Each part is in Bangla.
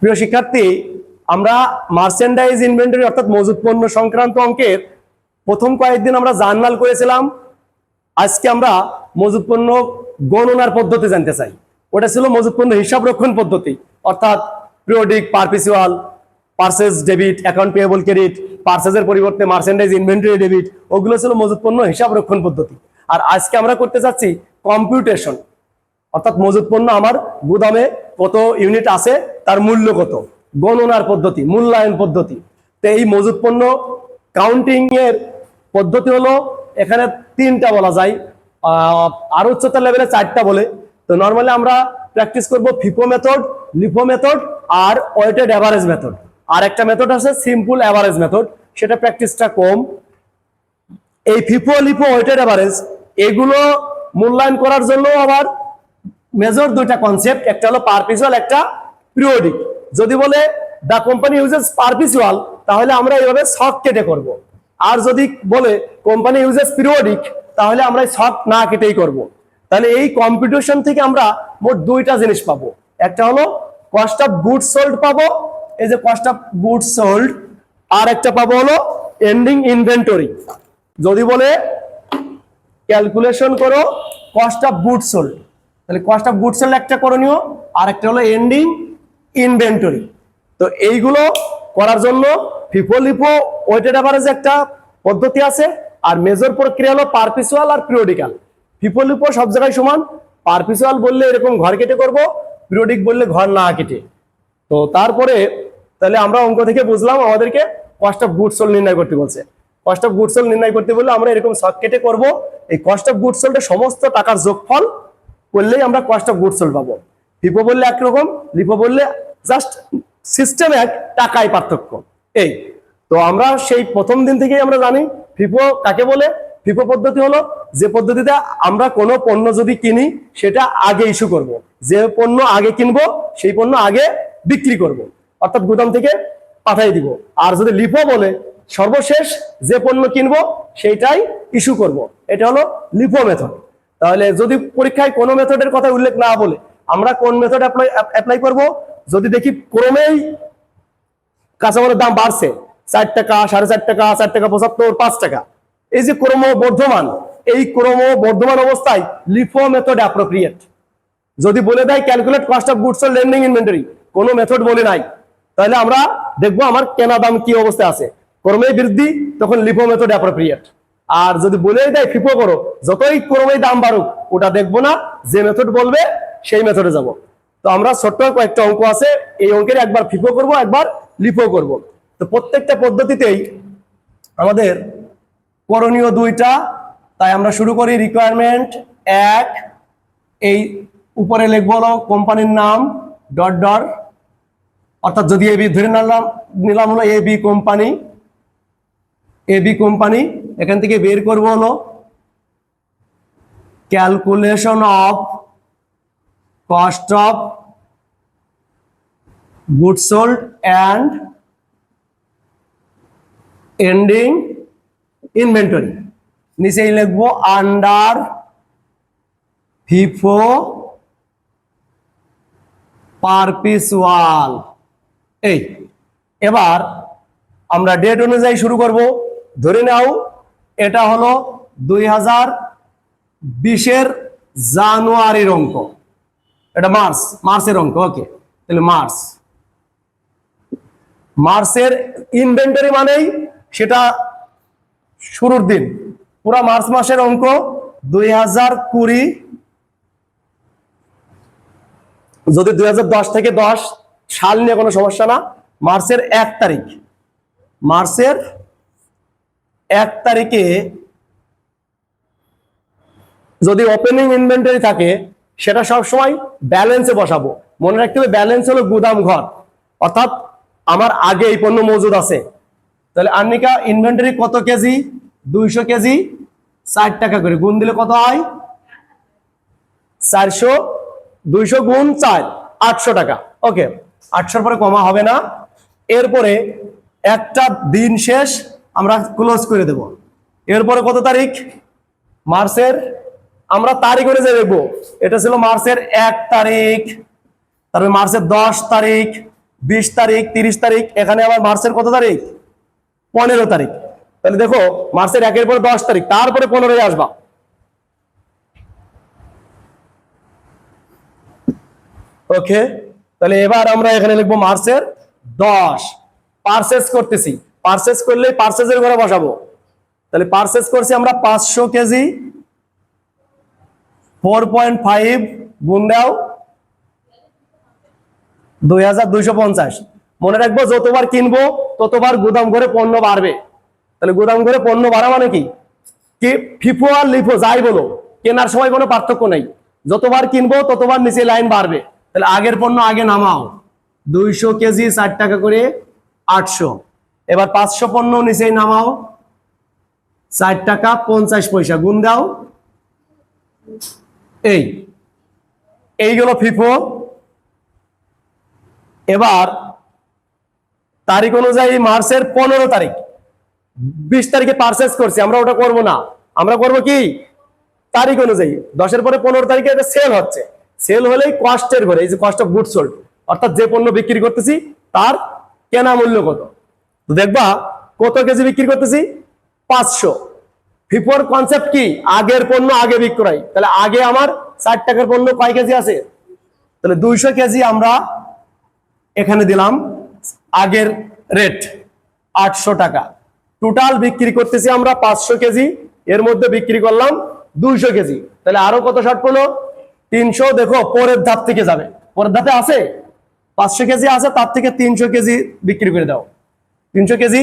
প্রিয় শিক্ষার্থী, আমরা মার্চেন্ডাইজ ইনভেন্টরি অর্থাৎ মজুত পণ্য সংক্রান্ত অঙ্কের প্রথম কয়েকদিন আমরা জার্নাল করেছিলাম। আজকে আমরা মজুত পণ্য গণনার পদ্ধতি জানতে চাই। ওটা ছিল মজুত পণ্য হিসাব রক্ষণ পদ্ধতি। অর্থাৎ periodic perpetual purchase debit account payable credit পার্সেসের পরিবর্তে মার্চেন্ডাইজ ইনভেন্টরি ডেবিট ওগুলো ছিল মজুত পণ্য হিসাব রক্ষণ পদ্ধতি। আর আজকে আমরা করতে যাচ্ছি কম্পিউটেশন অর্থাৎ মজুত পণ্য আমার গুদামে কত ইউনিট আছে, তার মূল্য কত? গণনার পদ্ধতি, মূল্যায়ন পদ্ধতি। তো এই মজুত পণ্য কাউন্টিং এর পদ্ধতি হলো, এখানে তিনটা বলা যায়। আর উচ্চতর লেভেলে চারটা বলে। তো নর্মালি আমরা প্র্যাকটিস করব ফিফো মেথড লিফো মেথড আর ওয়েটেড অ্যাভারেজ মেথড আর একটা মেথড আছে সিম্পল অ্যাভারেজ মেথড সেটা প্র্যাকটিসটা কম। এই ফিফো লিফো ওয়েটেড অ্যাভারেজ এগুলো মূল্যায়ন করার জন্য আবার মেজর দুইটা কনসেপ্ট একটা হলো পারপিচুয়াল একটা পিরিয়ডিক যদি বলে দা কোম্পানি ইউজেস পারপিচুয়াল তাহলে আমরা এইভাবে শক কেটে করব। আর যদি বলে কোম্পানি ইউজেস পিরিয়ডিক তাহলে আমরা শক না কেটেই করব। তাহলে এই কম্পিটিশন থেকে আমরা মোট দুইটা জিনিস পাবো। একটা হলো কস্ট অফ গুড সোল্ড পাবো। এই যে কস্ট অফ গুড সোল্ড আর একটা পাবো হলো এন্ডিং ইনভেন্টরি যদি বলে ক্যালকুলেশন করো কস্ট অফ গুড সোল্ড তাহলে কস্ট অফ গুড সোল্ড একটা করণীয় আর একটা হলো এন্ডিং ইনভেন্টরি তো এইগুলো করার জন্য ফিফো লিফো ওয়েটেড অ্যাভারেজ একটা পদ্ধতি আছে, আর মেজর প্রক্রিয়া হলো পারপিসুয়াল আর পিরিয়ডিক্যাল ফিফো লিফো সব জায়গায় সমান পারপিসুয়াল বললে এরকম ঘর কেটে করব পিরিয়ডিক বললে ঘর না কেটে। তো তারপরে তাহলে আমরা অঙ্ক থেকে বুঝলাম আমাদেরকে কস্ট অফ গুড সোল নির্ণয় করতে বলছে। কস্ট অফ গুড সোল নির্ণয় করতে বললে আমরা এরকম শর্ট কেটে করব, এই কস্ট অফ গুড সোলটা সমস্ত টাকার যোগফল করলেই আমরা কস্ট অফ গুড সোল পাবো লিপো বললে একরকম লিপো বললে জাস্ট সিস্টেম এক, টাকায় পার্থক্য এই তো আমরা সেই প্রথম দিন থেকেই আমরা জানি ফিফো কাকে বলে ফিফো পদ্ধতি হলো যে পদ্ধতিতে আমরা কোনো পণ্য যদি কিনি, সেটা আগে ইস্যু করব। যে পণ্য আগে কিনবো, সেই পণ্য আগে বিক্রি করব। অর্থাৎ গুদাম থেকে পাঠাই দিব আর যদি লিপো বলে, সর্বশেষ যে পণ্য কিনবো, সেইটাই ইস্যু করব। এটা হলো লিপো মেথড তাহলে যদি পরীক্ষায় কোনো মেথডের কথা উল্লেখ না বলে আমরা কোন মেথড অ্যাপ্লাই করব? যদি দেখি ক্রমেই কাঁচামালের দাম বাড়ছে চার টাকা, সাড়ে চার টাকা চার টাকা, পঁচাত্তর, পাঁচ টাকা। এই যে ক্রম বর্ধমান এই ক্রম বর্ধমান অবস্থায় লিফো মেথড অ্যাপ্রোপ্রিয়েট যদি বলে দেয় calculate cost of goods lending inventory কোনো মেথড বলে নাই। তাহলে আমরা দেখব আমার কেনা দাম কি অবস্থায় আছে। ক্রমেই বৃদ্ধি, তখন লিফো মেথড অ্যাপ্রোপ্রিয়েট আর যদি বলে দেয়, ফিফো করো। যতই ক্রমেই দাম বাড়ুক, ওটা দেখব না, যে মেথড বলবে, সেই মেথডে যাব। তো আমরা ছোট্ট কয়েকটা অঙ্ক আছে, এই অঙ্কের একবার ফিফো করব, একবার লিপো করব। তো প্রত্যেকটা পদ্ধতিতেই আমাদের করণীয় দুইটা, তাই আমরা শুরু করি রিকোয়ারমেন্ট এক, এই উপরে লিখব হলো কোম্পানির নাম ডট ডট অর্থাৎ যদি এবি ধরে নিলাম নিলাম হলো A B company A B company এখান থেকে বের করব হলো calculation of cost of good sold and ending inventory নিচেই লিখব under FIFO perpetual এই, এবার আমরা ডেট অনুযায়ী শুরু করব। ধরে নাও এটা হলো দুই হাজার বিশের জানুয়ারির অঙ্ক। এটা মার্চ, মার্চের অঙ্ক, ওকে। তাহলে মার্চ। মার্চের ইনভেন্টরি মানেই সেটা শুরুর দিন। পুরা মার্চ মাসের অঙ্ক দুই হাজার কুড়ি। যদি দুই হাজার দশ থেকে দশ, সাল নিয়ে কোনো সমস্যা না, মার্চের এক তারিখ। মার্চের এক তারিখে যদি ওপেনিং ইনভেন্টরি থাকে, সেটা সবসময় ব্যালেন্সে বসাবো। মনে রাখতে হবে ব্যালেন্স হলো গুদাম ঘর। অর্থাৎ আমার আগে এই পণ্য মজুদ আছে। তাহলে আর্নিকা ইনভেন্টরি কত কেজি? দুইশো কেজি, ষাট টাকা করে। গুণ দিলে কত হয়? চারশো, দুইশো গুণ চার, আটশো টাকা। ওকে আটশোর পরে কমা হবে না। এরপরে একটা দিন শেষ আমরা ক্লোজ করে দেব। এরপরে কত তারিখ? মার্চের, আমরা তারিখ অনুযায়ী দেখব। এটা ছিল মার্চের এক তারিখ, তারপরে মার্চের দশ তারিখ, বিশ তারিখ, তিরিশ তারিখ, এখানে আবার মার্চের কত তারিখ? পনেরো তারিখ। তাহলে দেখো, মার্চের একের পরে দশ তারিখ, তারপরে পনেরোই আসবা। ওকে তাহলে এবার আমরা এখানে লিখব মার্চের দশ। পার্সেস করতেছি। পার্সেস করলে পার্সেসের ঘরে বসাবো। তাহলে পার্সেস করছি আমরা পাঁচশো কেজি। ফোর পয়েন্ট ফাইভ গুণ দাও। দুই হাজার দুইশো পঞ্চাশ। মনে রাখব যতবার কিনবো, ততবার গুদাম ঘরে পণ্য বাড়বে। তাহলে গুদাম ঘরে পণ্য বাড়া মানে কি? কি ফিফো আর লিফো, যাই বলো, কেনার সময় কোনো পার্থক্য নেই। যতবার কিনবো, ততবার নিচে লাইন বাড়বে। তাহলে আগের পণ্য আগে নামাও। দুইশো কেজি ষাট টাকা করে আটশো। এবার পাঁচশো পণ্য নিচেই নামাও। ষাট টাকা, পঞ্চাশ পয়সা গুণ দাও। এই এইগুলো ফিফো। এবার তারিখ অনুযায়ী মার্চের পনেরো তারিখ। বিশ তারিখে পারচেস করছি, আমরা ওটা করব না। আমরা করব কি? তারিখ অনুযায়ী। দশের পরে পনেরো তারিখে এটা সেল হচ্ছে। সেল হলেই কস্টের ঘরে, এই যে কস্ট অফ গুড সোল্ড অর্থাৎ যে পণ্য বিক্রি করতেছি, তার কেনা মূল্য কত? দেখবা কত কেজি বিক্রি করতেছি? পাঁচশো। ফিফোর কনসেপ্ট কি? আগের পণ্য আগে বিক্রয়। তাহলে আগে আমার ষাট টাকার পণ্য কয় কেজি আছে? তাহলে দুইশো কেজি আমরা এখানে দিলাম আগের রেট আটশো টাকা। টোটাল বিক্রি করতেছি আমরা পাঁচশো কেজি, এর মধ্যে বিক্রি করলাম দুইশো কেজি। তাহলে আরও কত শর্ট পড়ল তিনশো, দেখো, পরের ধাপ থেকে যাবে। পরের ধাপে আছে? পাঁচশো কেজি আছে, তার থেকে তিনশো কেজি বিক্রি করে দাও। তিনশো কেজি?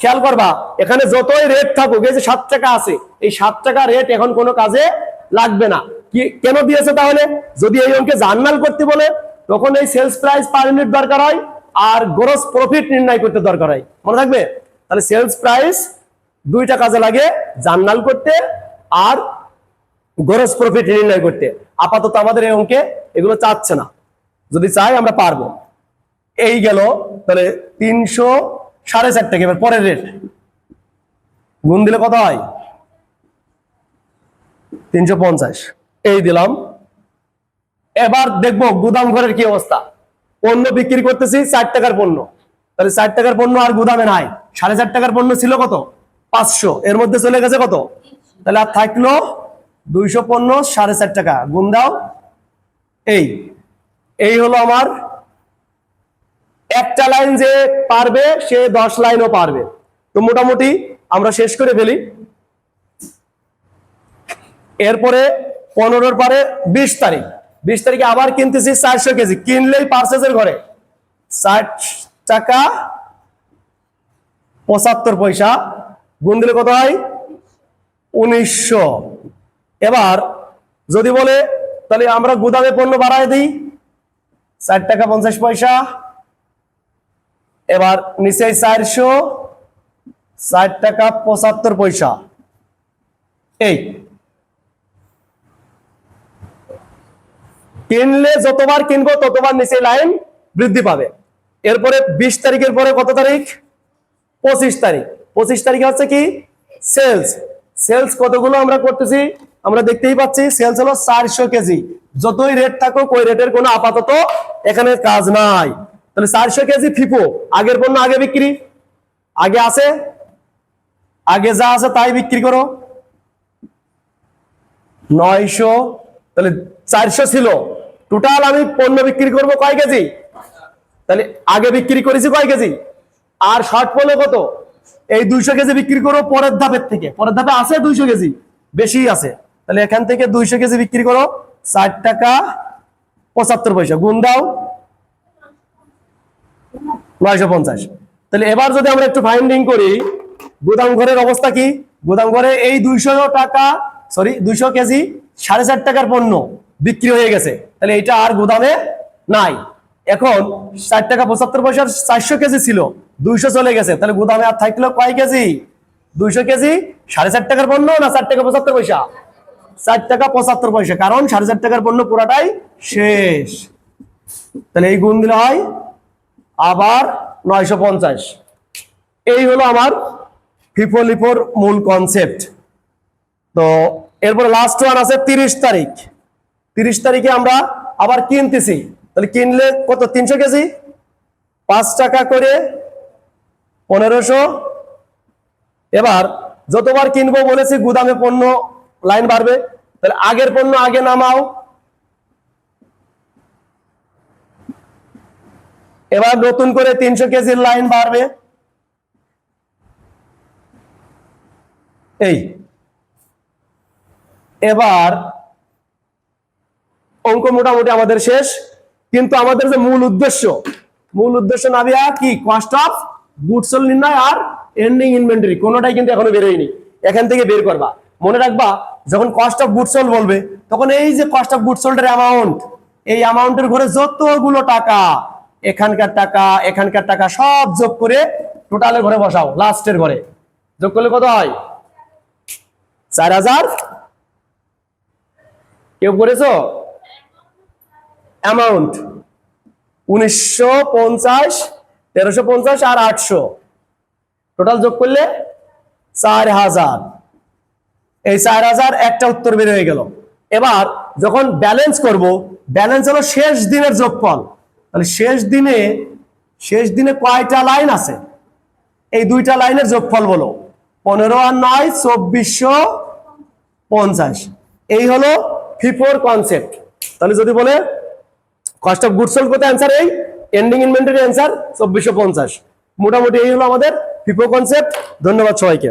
খেয়াল করবা, এখানে যতই রেট থাকুক, এই যে সাত টাকা আছে, এই সাত টাকা রেট এখন কোনো কাজে লাগবে না। কি, কেন দিয়েছে তাহলে? যদি এই অঙ্কে জার্নাল করতে বলে, তখন এই সেলস প্রাইস পার ইউনিট দরকার হয়, আর গ্রোস প্রফিট নির্ণয় করতে দরকার হয়। মনে থাকবে? তাহলে সেলস প্রাইস দুইটা কাজে লাগে, জার্নাল করতে আর গ্রোস প্রফিট নির্ণয় করতে। আপাতত আমাদের এই অঙ্কে এগুলো চাচ্ছে না। যদি চাই আমরা পারব। এই গেল, তাহলে তিনশো সাড়ে চার টাকা এবার পরের রেট গুণ দিলে কত হয়? তিনশো পঞ্চাশ। এই দিলাম। এবার দেখব গুদাম ঘরের কি অবস্থা। পণ্য বিক্রি করতেছি ষাট টাকার পণ্য। তাহলে ষাট টাকার পণ্য আর গুদামে নাই। সাড়ে চার টাকার পণ্য ছিল কত? পাঁচশো। এর মধ্যে চলে গেছে কত? তাহলে আর থাকল দুইশো পণ্য সাড়ে চার টাকা। গুণ দাও। এই। এই হলো আমার একটা লাইন যে পারবে, সে দশ লাইনও পারবে। তো মোটামুটি আমরা শেষ করে ফেলি। এরপরে পনেরোর পরে বিশ তারিখ। বিশ তারিখে আবার কিনতেছি চারশো কেজি। কিনলেই পার্সেসের ঘরে। ষাট টাকা, পঁচাত্তর পয়সা। গুণ দিলে কত হয়? উনিশশো। এবার যদি বলে, তাহলে আমরা গুদামে পণ্য বাড়ায় দিই। ষাট টাকা, পঞ্চাশ পয়সা। এবার নিচে চারশো ষাট টাকা পঁচাত্তর পয়সা। এই। কিনলে যতবার কিনবো ততবার নিচে লাইন বৃদ্ধি পাবে। এরপরে বিশ তারিখের পরে কত তারিখ? পঁচিশ তারিখ। পঁচিশ তারিখে হচ্ছে কি? সেলস। সেলস কতগুলো আমরা করতেছি? আমরা দেখতেই পাচ্ছি সেলস হলো চারশো কেজি। যতই রেট থাকুক, ওই রেটের কোনো আপাতত এখানে কাজ নাই। তাহলে চারশো কেজি ফিফো আগের পণ্য আগে বিক্রি? আগে আছে? আগে যা আছে তাই বিক্রি করো। নয়শো, তাহলে চারশো ছিল। টোটাল আমি পণ্য বিক্রি করব কয় কেজি? তাহলে আগে বিক্রি করেছি কয় কেজি? আর শর্ট পণ্য কত? এই দুইশো কেজি বিক্রি করো পরের ধাপের থেকে। পরের ধাপে আছে দুইশো কেজি? বেশি আছে। তাহলে এখান থেকে দুইশো কেজি বিক্রি করো। ষাট টাকা পঁচাত্তর পয়সা। গুণ দাও। নয়শো পঞ্চাশ। তাহলে এবার যদি আমরা একটু ফাইন্ডিং করি, গুদাম ঘরের অবস্থা কি? গুদাম ঘরে এই দুইশো টাকা সরি দুইশো কেজি, সাড়ে চার টাকার পণ্য বিক্রি হয়ে গেছে। তাহলে এটা আর গুদামে নাই। এখন ষাট টাকা পঁচাত্তর পয়সার চারশো কেজি ছিল, দুইশো চলে গেছে। তাহলে গুদামে আর থাকল কয় কেজি? দুইশো কেজি, সাড়ে চার টাকার পণ্য না চার টাকা পঁচাত্তর পয়সা? চার টাকা পঁচাত্তর পয়সা, কারণ সাড়ে চার টাকার পণ্য পুরাটাই শেষ। তাহলে এই গুণ দিলে হয় আবার নয়শো পঞ্চাশ। এই হলো আমার ফিফো লিফোর মূল কনসেপ্ট তো এরপরে লাস্ট ওয়ান আছে তিরিশ তারিখ। তিরিশ তারিখে আমরা আবার কিনতেছি। তাহলে কিনলে কত? তিনশো কেজি? পাঁচ টাকা করে পনেরোশো। এবার যতবার কিনবো বলেছি গুদামে পণ্য লাইন বাড়বে। তাহলে আগের পণ্য আগে নামাও। এবার নতুন করে তিনশো কেজির লাইন বাড়বে। এই। এবার অঙ্ক মোটামুটি আমাদের শেষ। কিন্তু আমাদের যে মূল উদ্দেশ্য মূল উদ্দেশ্য নাবিয়া কি? কস্ট অফ গুডস নির্ণয় আর এন্ডিং ইনভেন্টরি কোনোটাই কিন্তু এখনও বেরোয়নি এখান থেকে বের করবা। মনে রাখবা, যখন কস্ট অফ গুডস বলবে, তখন এই যে কস্ট অফ গুডস এর অ্যামাউন্ট এই অ্যামাউন্টের ঘরে যতগুলো টাকা এখানকার টাকা এখানকার টাকা সব যোগ করে টোটালের ঘরে বসাও লাস্টের ঘরে। যোগ করলে কত হয়? চার হাজার। কেউ করেছ? অ্যামাউন্ট উনিশশো পঞ্চাশ, তেরোশো পঞ্চাশ আর আটশো। টোটাল যোগ করলে চার হাজার। এই চার হাজার একটা উত্তর বের হয়ে গেল। এবার যখন ব্যালেন্স করব ব্যালেন্স হলো শেষ দিনের যোগফল। তাহলে শেষ দিনে শেষ দিনে কয়টা লাইন আছে? এই দুইটা লাইনের যোগফল বলো। পনেরো আর নয়, চব্বিশশো পঞ্চাশ। এই হলো ফিফোর কনসেপ্ট তাহলে যদি বলে কস্ট অফ গুডস সোল্ড কোথায় অ্যান্সার এই? এন্ডিং ইনভেন্টরি অ্যান্সার চব্বিশশো পঞ্চাশ। মোটামুটি এই হলো আমাদের ফিফো কনসেপ্ট ধন্যবাদ সবাইকে।